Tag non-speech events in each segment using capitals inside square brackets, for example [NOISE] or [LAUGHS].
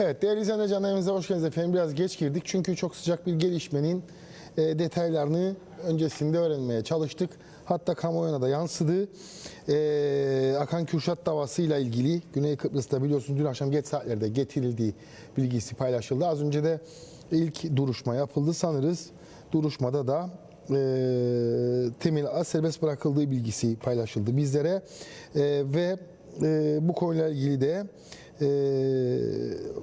Evet değerli izleyenler canlı yayınımıza hoş geldiniz efendim. Biraz geç girdik çünkü çok sıcak bir gelişmenin e, detaylarını öncesinde öğrenmeye çalıştık. Hatta kamuoyuna da yansıdı. E, Akan Kürşat davasıyla ilgili Güney Kıbrıs'ta biliyorsunuz dün akşam geç saatlerde getirildiği bilgisi paylaşıldı. Az önce de ilk duruşma yapıldı sanırız. Duruşmada da e, Temel A serbest bırakıldığı bilgisi paylaşıldı bizlere. E, ve e, bu konuyla ilgili de e,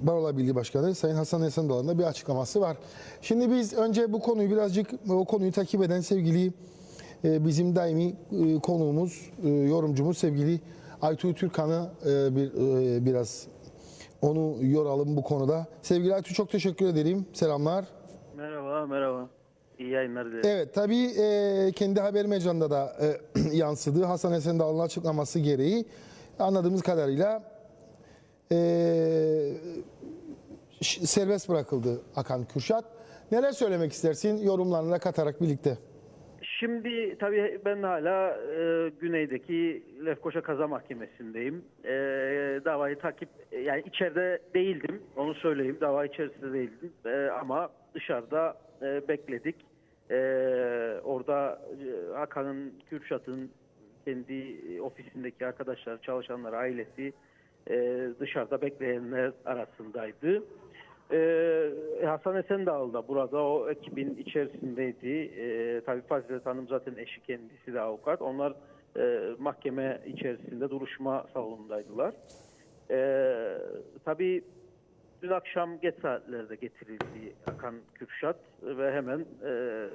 Barolar Birliği Başkanı Sayın Hasan Esendoğan'ın da bir açıklaması var. Şimdi biz önce bu konuyu birazcık o konuyu takip eden sevgili e, bizim daimi e, konuğumuz, e, yorumcumuz sevgili Aytuğ Türkan'ı e, bir e, biraz onu yoralım bu konuda. Sevgili Aytuğ çok teşekkür ederim. Selamlar. Merhaba, merhaba. İyi yayınlar dilerim. Evet tabii e, kendi haber mecranda da e, [CLEARS THROAT] yansıdı. Hasan Esendoğan'ın açıklaması gereği anladığımız kadarıyla e, serbest bırakıldı Akan Kürşat. Neler söylemek istersin yorumlarına katarak birlikte? Şimdi tabii ben hala e, güneydeki Lefkoşa Kaza Mahkemesi'ndeyim. E, davayı takip, yani içeride değildim, onu söyleyeyim. Dava içerisinde değildim E, ama dışarıda e, bekledik. E, orada e, Hakan'ın, Kürşat'ın kendi ofisindeki arkadaşlar, çalışanlar, ailesi e, dışarıda bekleyenler arasındaydı. Ee, Hasan Esendağlı da burada o ekibin içerisindeydi. Ee, tabii Fazilet Hanım zaten eşi kendisi de avukat. Onlar e, mahkeme içerisinde duruşma salonundaydılar. Ee, tabii dün akşam geç saatlerde getirildi Hakan Kürşat ve hemen e,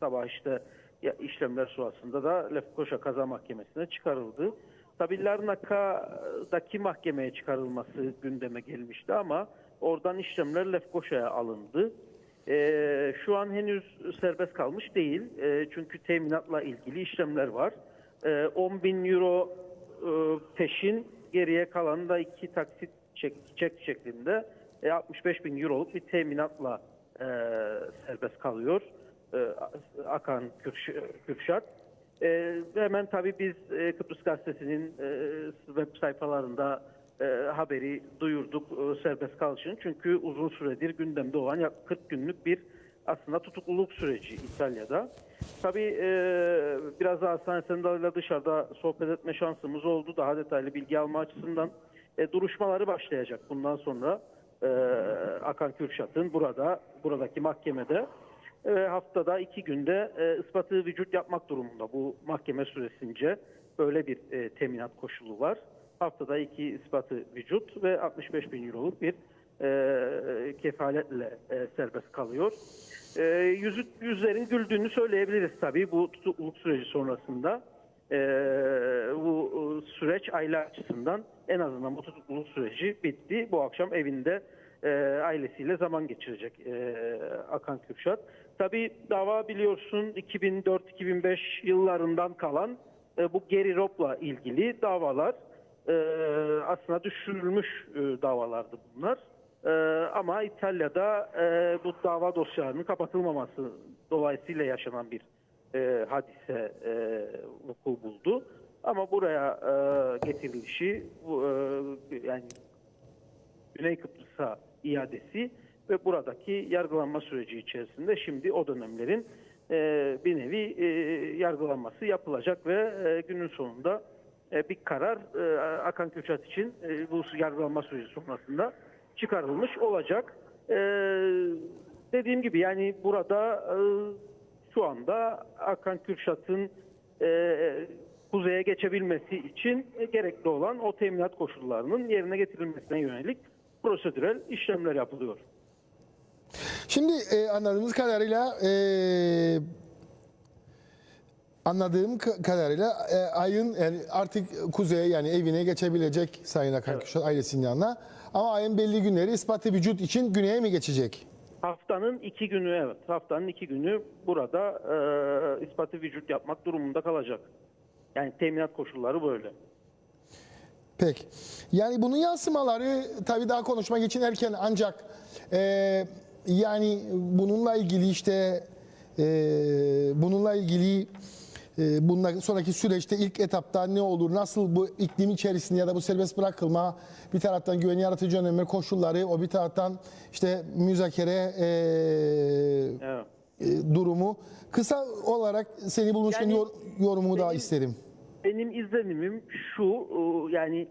sabah işte ya, işlemler sonrasında da Lefkoşa Kaza Mahkemesi'ne çıkarıldı. Tabii Larnaka'daki mahkemeye çıkarılması gündeme gelmişti ama oradan işlemler Lefkoşa'ya alındı. Ee, şu an henüz serbest kalmış değil. Ee, çünkü teminatla ilgili işlemler var. Ee, 10 bin euro e, peşin geriye kalan da iki taksit çek, çek şeklinde e, 65 bin euroluk bir teminatla e, serbest kalıyor e, Akan Kürş- Kürşat. E, hemen tabii biz e, Kıbrıs Gazetesi'nin e, web sayfalarında e, haberi duyurduk e, serbest kalışını. Çünkü uzun süredir gündemde olan yaklaşık 40 günlük bir aslında tutukluluk süreci İtalya'da. Tabii e, biraz daha Hasan Sendal'la dışarıda sohbet etme şansımız oldu. Daha detaylı bilgi alma açısından e, duruşmaları başlayacak bundan sonra e, Akan Kürşat'ın burada buradaki mahkemede e, haftada iki günde e, ispatı vücut yapmak durumunda bu mahkeme süresince böyle bir e, teminat koşulu var. Haftada iki ispatı vücut ve 65 bin euroluk bir kefaletle serbest kalıyor. E, yüzlerin güldüğünü söyleyebiliriz tabii bu tutukluluk süreci sonrasında. Bu süreç aile açısından en azından bu tutukluluk süreci bitti. Bu akşam evinde ailesiyle zaman geçirecek e, Akan Kürşat. Tabii dava biliyorsun 2004-2005 yıllarından kalan e, bu Geri Rop'la ilgili davalar e, aslında düşürülmüş e, davalardı bunlar. E, ama İtalya'da e, bu dava dosyalarının kapatılmaması dolayısıyla yaşanan bir e, hadise e, vuku buldu. Ama buraya e, getirilişi bu, e, yani Güney Kıbrıs'a iadesi ve buradaki yargılanma süreci içerisinde şimdi o dönemlerin e, bir nevi e, yargılanması yapılacak ve e, günün sonunda e, bir karar e, Akan Kürşat için e, bu yargılanma süreci sonrasında çıkarılmış olacak. E, dediğim gibi yani burada e, şu anda Akan Kürşat'ın e, kuzeye geçebilmesi için e, gerekli olan o teminat koşullarının yerine getirilmesine yönelik prosedürel işlemler yapılıyor. Şimdi e, anladığımız kadarıyla e, anladığım ka- kadarıyla e, ayın yani artık kuzeye yani evine geçebilecek Sayın Akan Kürşat ailesinin yanına. Ama ayın belli günleri ispatı vücut için güneye mi geçecek? Haftanın iki günü evet haftanın iki günü burada e, ispatı vücut yapmak durumunda kalacak. Yani teminat koşulları böyle. Peki. Yani bunun yansımaları tabii daha konuşmak için erken ancak e, yani bununla ilgili işte e, bununla ilgili e, bundan sonraki süreçte ilk etapta ne olur, nasıl bu iklim içerisinde ya da bu serbest bırakılma bir taraftan güven yaratıcı önlemler koşulları, o bir taraftan işte müzakere e, Evet. e, durumu. Kısa olarak seni bulmuşken Yani yor- yorumumu daha isterim. Benim izlenimim şu e, yani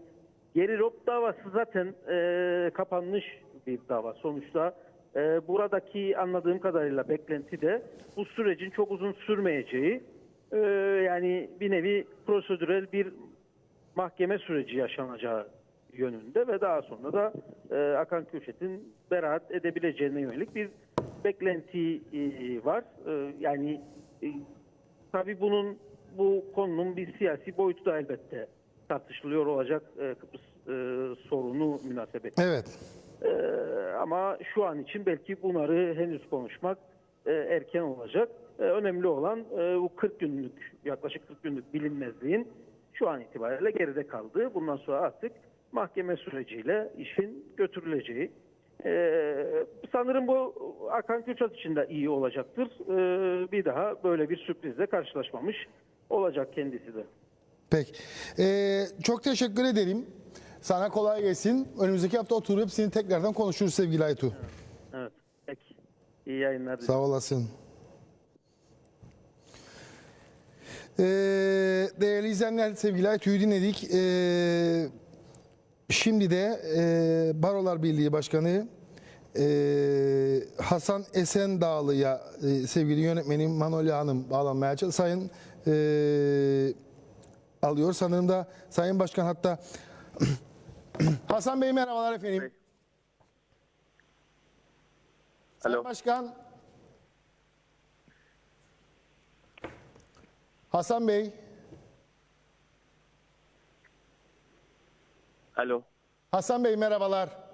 geri rop davası zaten e, kapanmış bir dava. Sonuçta e, buradaki anladığım kadarıyla beklenti de bu sürecin çok uzun sürmeyeceği e, yani bir nevi prosedürel bir mahkeme süreci yaşanacağı yönünde ve daha sonra da e, Akan Kürşet'in beraat edebileceğine yönelik bir beklenti e, var. E, yani e, tabii bunun bu konunun bir siyasi boyutu da elbette tartışılıyor olacak e, Kıbrıs e, sorunu münasebeti. Evet. E, ama şu an için belki bunları henüz konuşmak e, erken olacak. E, önemli olan e, bu 40 günlük yaklaşık 40 günlük bilinmezliğin şu an itibariyle geride kaldığı. Bundan sonra artık mahkeme süreciyle işin götürüleceği. E, sanırım bu Akan Kürçat için de iyi olacaktır. E, bir daha böyle bir sürprizle karşılaşmamış olacak kendisi de. Peki. Ee, çok teşekkür ederim. Sana kolay gelsin. Önümüzdeki hafta oturup hepsini tekrardan konuşuruz sevgili Aytu. Evet. Peki. İyi yayınlar. Sağ olasın. Ee, değerli izleyenler, sevgili Aytu'yu dinledik. Ee, şimdi de e, Barolar Birliği Başkanı e, Hasan Esendağlı'ya e, sevgili yönetmenim Manolya Hanım bağlanmaya çalışıyor. Sayın e, alıyor. Sanırım da Sayın Başkan hatta [CLEARS THROAT] [CLEARS THROAT] Hasan Bey merhabalar efendim. Sayın Alo. Başkan. Hasan Bey. Alo. Hasan Bey merhabalar.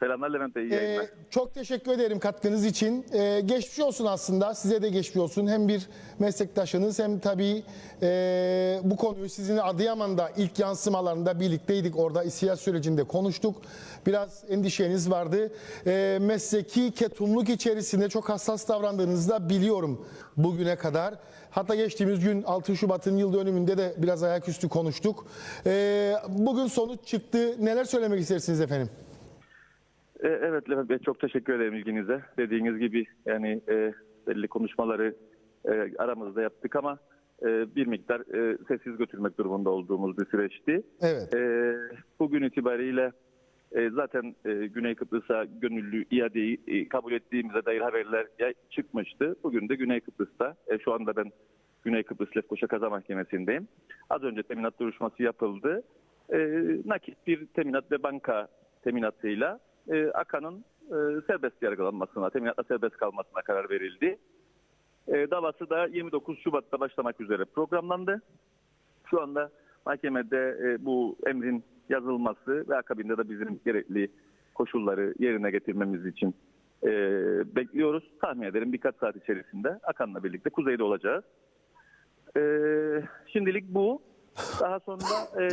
Selamlar Levent Bey. iyi Ee, çok teşekkür ederim katkınız için. Ee, geçmiş olsun aslında. Size de geçmiş olsun. Hem bir meslektaşınız hem tabii e, bu konuyu sizin Adıyaman'da ilk yansımalarında birlikteydik. Orada isiyat sürecinde konuştuk. Biraz endişeniz vardı. Ee, mesleki ketumluk içerisinde çok hassas davrandığınızı da biliyorum bugüne kadar. Hatta geçtiğimiz gün 6 Şubat'ın yıl dönümünde de biraz ayaküstü konuştuk. Ee, bugün sonuç çıktı. Neler söylemek istersiniz efendim? Ee, evet Levent Bey çok teşekkür ederim ilginize. Dediğiniz gibi yani e, belli konuşmaları e, aramızda yaptık ama e, bir miktar e, sessiz götürmek durumunda olduğumuz bir süreçti. Evet. E, bugün itibariyle e, zaten e, Güney Kıbrıs'a gönüllü iadeyi e, kabul ettiğimize dair haberler çıkmıştı. Bugün de Güney Kıbrıs'ta, e, şu anda ben Güney Kıbrıs Lefkoşa Kaza Mahkemesi'ndeyim. Az önce teminat duruşması yapıldı. E, nakit bir teminat ve banka teminatıyla e, Akan'ın e, serbest yargılanmasına, teminatla serbest kalmasına karar verildi. E, davası da 29 Şubat'ta başlamak üzere programlandı. Şu anda mahkemede e, bu emrin yazılması ve akabinde de bizim gerekli koşulları yerine getirmemiz için e, bekliyoruz. Tahmin ederim birkaç saat içerisinde Akan'la birlikte kuzeyde olacağız. E, şimdilik bu. Daha sonra e,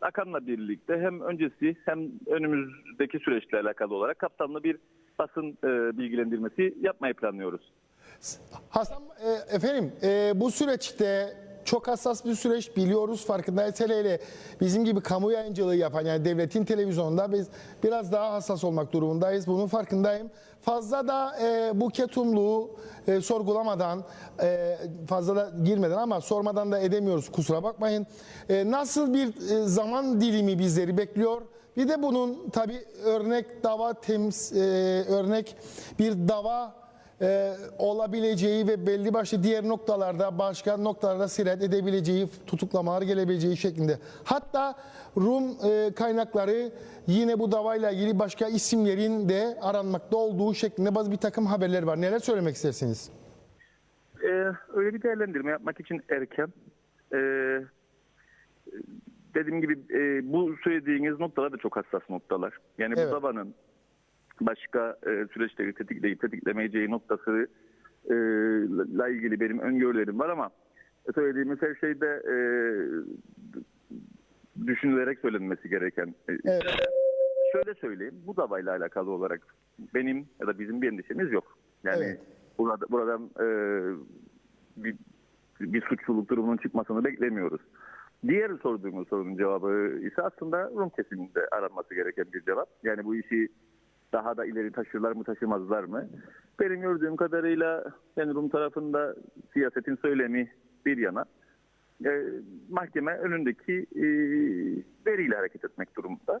Akan'la birlikte hem öncesi hem önümüzdeki süreçle alakalı olarak kaptanlı bir basın e, bilgilendirmesi yapmayı planlıyoruz. Hasan e, efendim e, bu süreçte çok hassas bir süreç biliyoruz farkındayız. Hele hele bizim gibi kamu yayıncılığı yapan yani devletin televizyonunda biz biraz daha hassas olmak durumundayız. Bunun farkındayım. Fazla da e, bu ketumluğu e, sorgulamadan e, fazla da girmeden ama sormadan da edemiyoruz kusura bakmayın. E, nasıl bir e, zaman dilimi bizleri bekliyor? Bir de bunun tabi örnek dava tems, e, örnek bir dava e, olabileceği ve belli başlı diğer noktalarda başka noktalarda sirayet edebileceği tutuklamalar gelebileceği şeklinde. Hatta Rum e, kaynakları yine bu davayla ilgili başka isimlerin de aranmakta olduğu şeklinde bazı bir takım haberler var. Neler söylemek istersiniz? Ee, öyle bir değerlendirme yapmak için erken. Ee, dediğim gibi e, bu söylediğiniz noktalar da çok hassas noktalar. Yani Evet. bu davanın başka e, süreçleri tetikleyip tetiklemeyeceği noktası e, la ilgili benim öngörülerim var ama söylediğimiz her şeyde e, düşünülerek söylenmesi gereken. e, Evet. Şöyle söyleyeyim, bu davayla alakalı olarak benim ya da bizim bir endişemiz yok. Yani Evet. burada buradan e, bir bir suçluluk durumunun çıkmasını beklemiyoruz. Diğer sorduğumuz sorunun cevabı ise aslında Rum kesiminde aranması gereken bir cevap. Yani bu işi daha da ileri taşırlar mı taşımazlar mı? Benim gördüğüm kadarıyla yani Rum tarafında siyasetin söylemi bir yana e, mahkeme önündeki e, veriyle hareket etmek durumunda.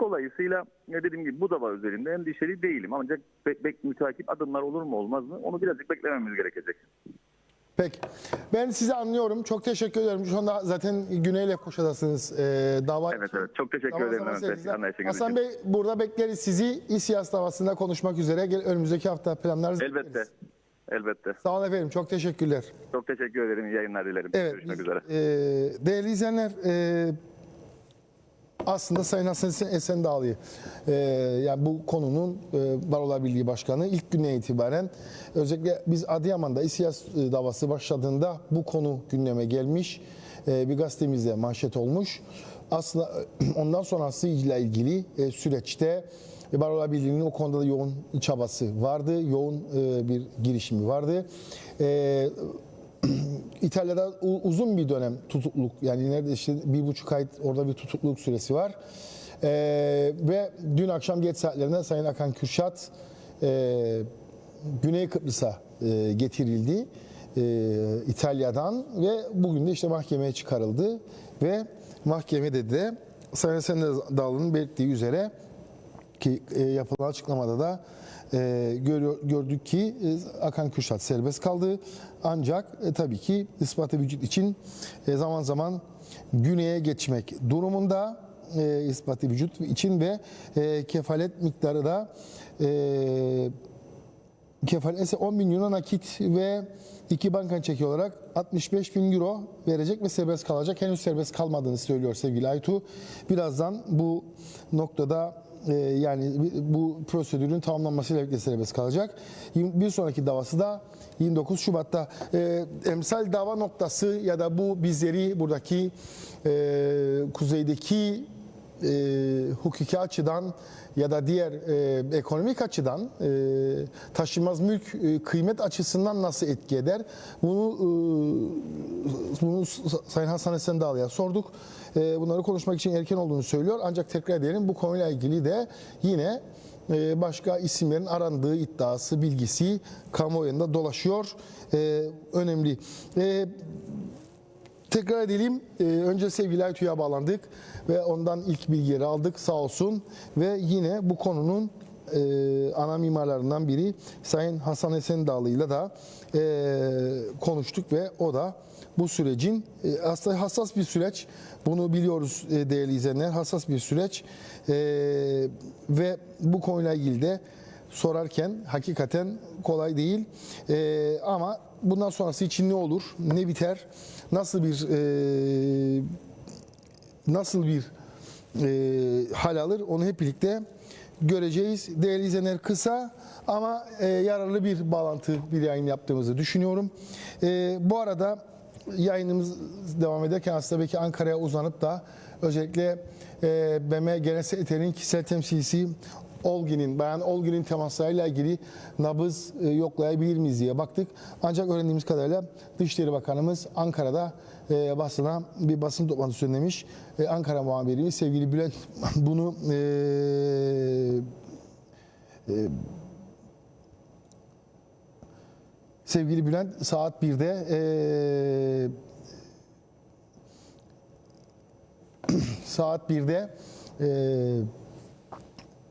Dolayısıyla ne dediğim gibi bu dava üzerinde endişeli değilim. Ancak bek, bek müteakip adımlar olur mu olmaz mı onu birazcık beklememiz gerekecek. Peki. Ben sizi anlıyorum. Çok teşekkür ederim. Şu anda zaten Güney Lefkoşa'dasınız. E, dava Evet evet çok teşekkür ederim anlayışınız Hasan için. Bey burada bekleriz sizi. İSİAS davasında konuşmak üzere. Gel, önümüzdeki hafta planlarınızı Elbette. bekleriz. Elbette. Sağ olun efendim. Çok teşekkürler. Çok teşekkür ederim. İyi yayınlar dilerim. Evet. Görüşmek biz- üzere. e, değerli izleyenler e, aslında Sayın Hasan Esen Dağlı'yı e, yani bu konunun e, Barolar Birliği Başkanı ilk güne itibaren özellikle biz Adıyaman'da İSİAS e, davası başladığında bu konu gündeme gelmiş. E, bir gazetemizde manşet olmuş. Aslında [CLEARS THROAT] ondan sonrası ile ilgili e, süreçte e, Barolar Birliği'nin o konuda da yoğun çabası vardı. Yoğun e, bir girişimi vardı. E, [CLEARS THROAT] İtalya'da uzun bir dönem tutukluk yani neredeyse işte bir buçuk ay orada bir tutukluk süresi var. Ee, ve dün akşam geç saatlerinde Sayın Akan Kürşat e, Güney Kıbrıs'a e, getirildi e, İtalya'dan ve bugün de işte mahkemeye çıkarıldı ve mahkemede de Sayın Sender Dağlı'nın belirttiği üzere ki e, yapılan açıklamada da e, görüyor- gördük ki e, Akan Kürşat serbest kaldı. Ancak e, tabii ki ispatı vücut için e, zaman zaman güneye geçmek durumunda e, ispatı vücut için ve e, kefalet miktarı da e, kefalet ise 10 bin euro nakit ve iki banka çeki olarak 65 bin euro verecek ve serbest kalacak. Henüz serbest kalmadığını söylüyor sevgili Aytu. Birazdan bu noktada e, yani bu prosedürün tamamlanmasıyla birlikte serbest kalacak. Bir sonraki davası da 29 Şubat'ta e, emsal dava noktası ya da bu bizleri buradaki e, kuzeydeki e, hukuki açıdan ya da diğer e, ekonomik açıdan e, taşınmaz mülk e, kıymet açısından nasıl etki eder? Bunu e, bunu Sayın Hasan Esen sorduk. E, bunları konuşmak için erken olduğunu söylüyor. Ancak tekrar edelim bu konuyla ilgili de yine e, başka isimlerin arandığı iddiası, bilgisi kamuoyunda dolaşıyor. E, önemli. E, Tekrar edelim. Ee, önce sevgili Aytu'ya bağlandık ve ondan ilk bilgileri aldık sağ olsun. Ve yine bu konunun e, ana mimarlarından biri Sayın Hasan Esen Dağlı'yla da e, konuştuk ve o da bu sürecin e, aslında hassas bir süreç. Bunu biliyoruz e, değerli izleyenler. Hassas bir süreç. E, ve bu konuyla ilgili de sorarken hakikaten kolay değil. Ee, ama bundan sonrası için ne olur, ne biter, nasıl bir e, nasıl bir e, hal alır onu hep birlikte göreceğiz. Değerli izleyenler kısa ama e, yararlı bir bağlantı bir yayın yaptığımızı düşünüyorum. E, bu arada yayınımız devam ederken aslında belki Ankara'ya uzanıp da özellikle e, BM Genel Sekreterinin kişisel temsilcisi Olgi'nin, Bayan Olgi'nin temaslarıyla ilgili nabız e, yoklayabilir miyiz diye baktık. Ancak öğrendiğimiz kadarıyla Dışişleri Bakanımız Ankara'da e, basına bir basın toplantısı düzenlemiş. E, Ankara muhabirimiz sevgili Bülent [LAUGHS] bunu e, e, sevgili Bülent saat 1'de e, [CLEARS THROAT] saat 1'de e,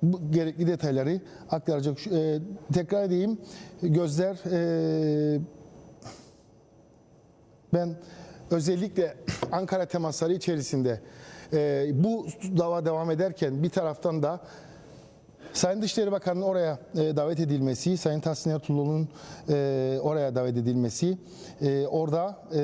bu gerekli detayları aktaracak. E, tekrar edeyim. Gözler e, ben özellikle Ankara temasları içerisinde e, bu dava devam ederken bir taraftan da Sayın Dışişleri Bakanı'nın oraya e, davet edilmesi, Sayın Tahsin Ertuğrul'un e, oraya davet edilmesi, e, orada e,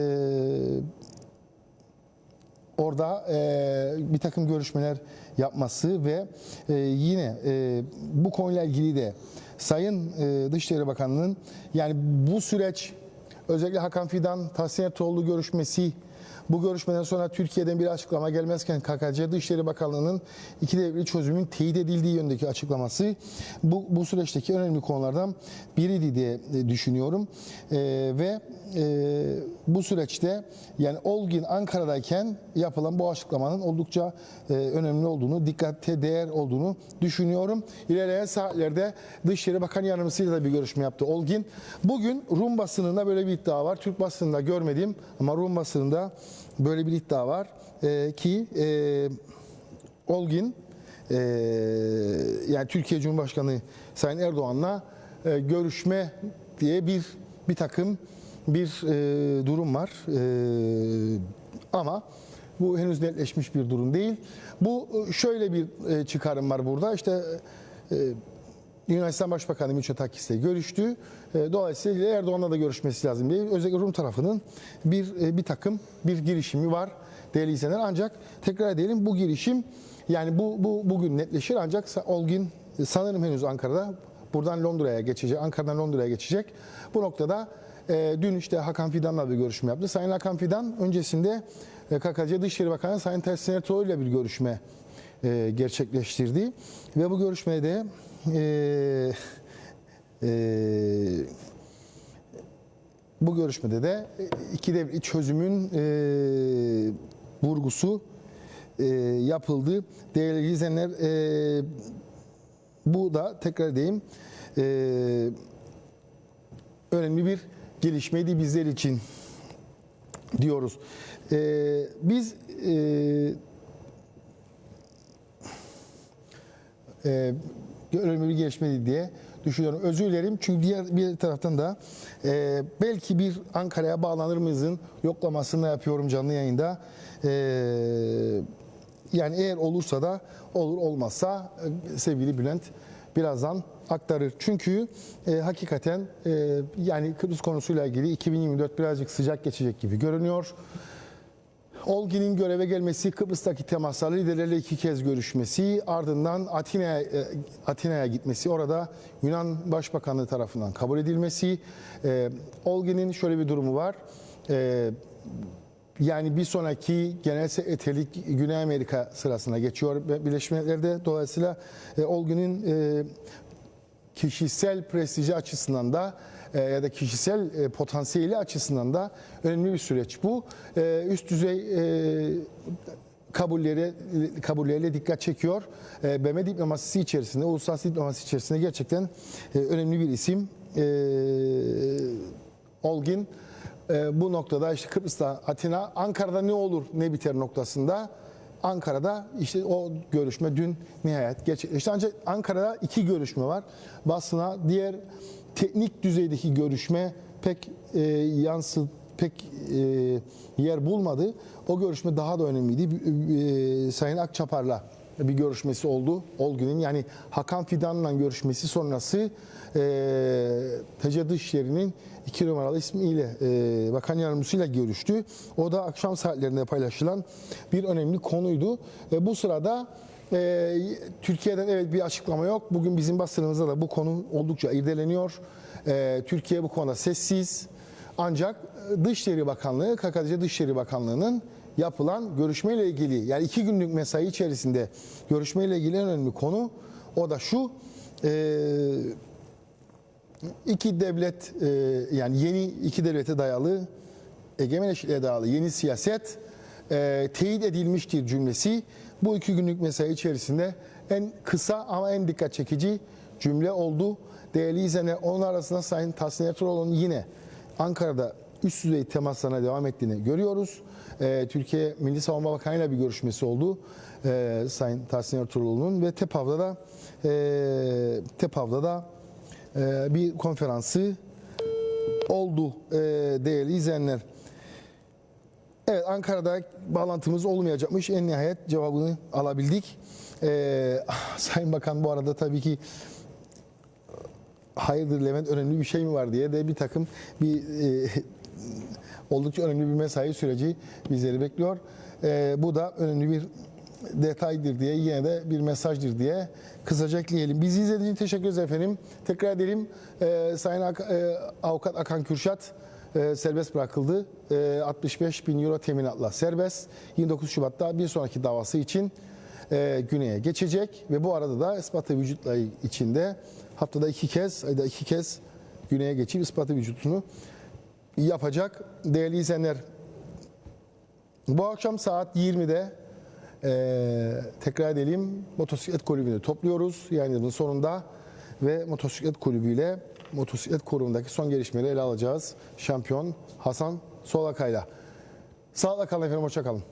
orada e, bir takım görüşmeler yapması ve e, yine e, bu konuyla ilgili de Sayın e, Dışişleri Bakanı'nın yani bu süreç özellikle Hakan Fidan, Tahsin Ertuğrul görüşmesi Bu görüşmeden sonra Türkiye'den bir açıklama gelmezken KKC Dışişleri Bakanlığı'nın iki devletli çözümün teyit edildiği yönündeki açıklaması bu, bu süreçteki önemli konulardan biriydi diye e, düşünüyorum. E, ve e, bu süreçte yani Olgin Ankara'dayken yapılan bu açıklamanın oldukça e, önemli olduğunu, dikkate değer olduğunu düşünüyorum. İlerleyen saatlerde Dışişleri Bakan Yardımcısıyla da bir görüşme yaptı Olgin. Bugün Rum basınında böyle bir iddia var. Türk basınında görmedim ama Rum basınında böyle bir iddia var e, ki e, Olgin e, yani Türkiye Cumhurbaşkanı Sayın Erdoğan'la e, görüşme diye bir bir takım bir e, durum var. E, ama bu henüz netleşmiş bir durum değil. Bu e, şöyle bir e, çıkarım var burada. İşte e, Yunanistan Başbakanı Mitsotakis'le görüştü. E, Dolayısıyla Erdoğan'la da görüşmesi lazım diye özellikle Rum tarafının bir e, bir takım bir girişimi var değerli izleyenler. Ancak tekrar edelim bu girişim yani bu, bu bugün netleşir ancak Olgin e, sanırım henüz Ankara'da buradan Londra'ya geçecek. Ankara'dan Londra'ya geçecek. Bu noktada e, dün işte Hakan Fidan'la bir görüşme yaptı. Sayın Hakan Fidan öncesinde e, KKC Dışişleri Bakanı Sayın Tersin Ertuğrul ile bir görüşme e, gerçekleştirdi. Ve bu görüşmede e, e, bu görüşmede de iki devletli çözümün e, vurgusu e, yapıldı. Değerli izleyenler e, bu da tekrar edeyim e, önemli bir gelişmeydi bizler için diyoruz. E, biz e, e, önemli bir gelişmeydi diye düşünüyorum. Özür dilerim çünkü diğer bir taraftan da e, belki bir Ankara'ya bağlanır mıyızın yoklamasını yapıyorum canlı yayında. E, yani eğer olursa da olur olmazsa e, sevgili Bülent birazdan aktarır. Çünkü e, hakikaten e, yani Kıbrıs konusuyla ilgili 2024 birazcık sıcak geçecek gibi görünüyor. Olgi'nin göreve gelmesi, Kıbrıs'taki temaslarla liderlerle iki kez görüşmesi, ardından Atina'ya e, Atina'ya gitmesi, orada Yunan Başbakanlığı tarafından kabul edilmesi. E, Olgi'nin şöyle bir durumu var. E, yani bir sonraki genel sekreterlik Güney Amerika sırasına geçiyor Birleşmiş Milletler'de. Dolayısıyla e, Olgi'nin e, kişisel prestiji açısından da ya da kişisel e, potansiyeli açısından da önemli bir süreç bu. E, üst düzey e, kabulleri kabulleriyle dikkat çekiyor. E, BM diplomasisi içerisinde, uluslararası diplomasi içerisinde gerçekten e, önemli bir isim. E, Olgin e, bu noktada işte Kıbrıs'ta Atina, Ankara'da ne olur ne biter noktasında Ankara'da işte o görüşme dün nihayet gerçekleşti. Ancak Ankara'da iki görüşme var. Basına diğer teknik düzeydeki görüşme pek e, yansı pek e, yer bulmadı. O görüşme daha da önemliydi. E, Sayın Akçapar'la bir görüşmesi oldu. Olgun'un yani Hakan Fidan'la görüşmesi sonrası e, TC Dışişleri'nin iki numaralı ismiyle e, bakan yardımcısıyla görüştü. O da akşam saatlerinde paylaşılan bir önemli konuydu. E, bu sırada e, Türkiye'den evet bir açıklama yok. Bugün bizim basınımızda da bu konu oldukça irdeleniyor. E, Türkiye bu konuda sessiz. Ancak Dışişleri Bakanlığı, KKTC Dışişleri Bakanlığı'nın yapılan görüşmeyle ilgili yani iki günlük mesai içerisinde görüşmeyle ilgili en önemli konu o da şu e, iki devlet e, yani yeni iki devlete dayalı egemen eşitliğe dayalı yeni siyaset e, teyit edilmiştir cümlesi bu iki günlük mesai içerisinde en kısa ama en dikkat çekici cümle oldu. Değerli izleyenler onun arasında Sayın Tahsin Ertuğrul'un yine Ankara'da üst düzey temaslarına devam ettiğini görüyoruz. Ee, Türkiye Milli Savunma Bakanı ile bir görüşmesi oldu ee, Sayın Tahsin Ertuğrul'un ve TEPAV'da da e, TEPAV'da da bir konferansı oldu değerli izleyenler. Evet Ankara'da bağlantımız olmayacakmış. En nihayet cevabını alabildik. Ee, [LAUGHS] Sayın Bakan bu arada tabii ki hayırdır Levent önemli bir şey mi var diye de bir takım bir e, [LAUGHS] oldukça önemli bir mesai süreci bizleri bekliyor. E, bu da önemli bir detaydır diye yine de bir mesajdır diye kısaca ekleyelim. Bizi izlediğiniz için teşekkür ederiz efendim. Tekrar edelim e, Sayın Ak- e, Avukat Akan Kürşat e, serbest bırakıldı. E, 65 bin euro teminatla serbest. 29 Şubat'ta bir sonraki davası için e, Güney'e geçecek ve bu arada da ispatı vücutla içinde haftada iki kez, ayda iki kez Güney'e geçip ispatı vücutunu yapacak. Değerli izleyenler, bu akşam saat 20'de eee, tekrar edelim motosiklet kulübünü topluyoruz yayınımızın sonunda ve motosiklet kulübüyle motosiklet kurumundaki son gelişmeleri ele alacağız. Şampiyon Hasan Solakay'la. Sağlıkla kalın efendim, hoşça kalın.